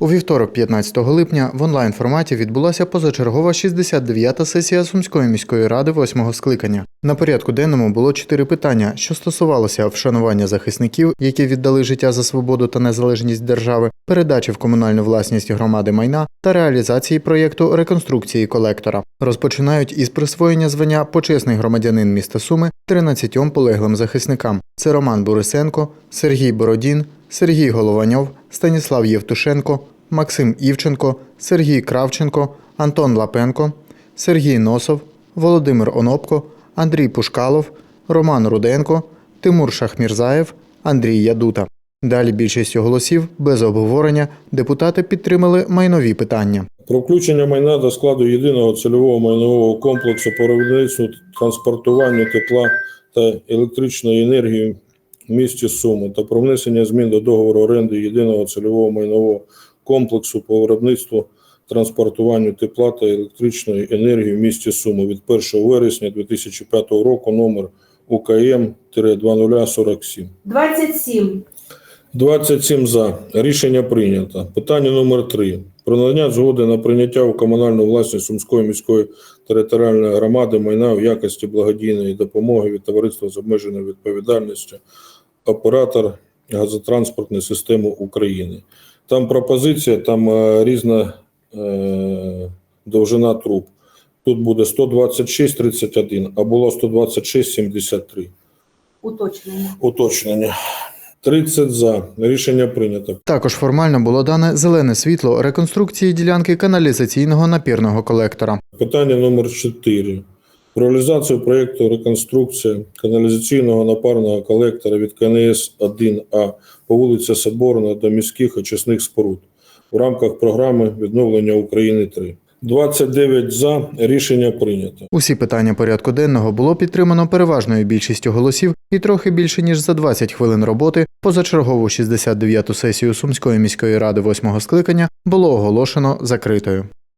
У вівторок, 15 липня, в онлайн форматі відбулася позачергова 69-та сесія Сумської міської ради 8-го скликання. На порядку денному було чотири питання, що стосувалося вшанування захисників, які віддали життя за свободу та незалежність держави, передачі в комунальну власність громади майна та реалізації проєкту реконструкції колектора. Розпочинають із присвоєння звання почесний громадянин міста Суми 13 полеглим захисникам. Це Роман Борисенко, Сергій Бородін, Сергій Голованьов, Станіслав Євтушенко, Максим Івченко, Сергій Кравченко, Антон Лапенко, Сергій Носов, Володимир Онопко, Андрій Пушкалов, Роман Руденко, Тимур Шахмірзаєв, Андрій Ядута. Далі більшістю голосів без обговорення депутати підтримали майнові питання. Про включення майна до складу єдиного цільового майнового комплексу по виробництву, транспортуванню тепла та електричної енергії місті Суми та про внесення змін до договору оренди єдиного цільового майнового комплексу по виробництву, транспортуванню тепла та електричної енергії в місті Суми від 1 вересня 2005 року номер УКМ-2047. 27. 27 за. Рішення прийнято. Питання номер 3 Про надання згоди на прийняття у комунальну власність Сумської міської територіальної громади майна в якості благодійної допомоги від товариства з обмеженою відповідальністю оператор газотранспортної системи України. Там пропозиція, там е, різна е, довжина труб. Тут буде 126,31, а було 126,73. Уточнення. Уточнення. 30 за. Рішення прийнято. Також формально було дане зелене світло реконструкції ділянки каналізаційного напірного колектора. Питання номер 4. Реалізацію проєкту реконструкція каналізаційного напарного колектора від КНС 1А по вулиці Соборна до міських очисних споруд в рамках програми відновлення України 3. 29 за. Рішення прийнято. Усі питання порядку денного було підтримано переважною більшістю голосів і трохи більше ніж за 20 хвилин роботи позачергову 69-ту сесію Сумської міської ради 8-го скликання було оголошено закритою.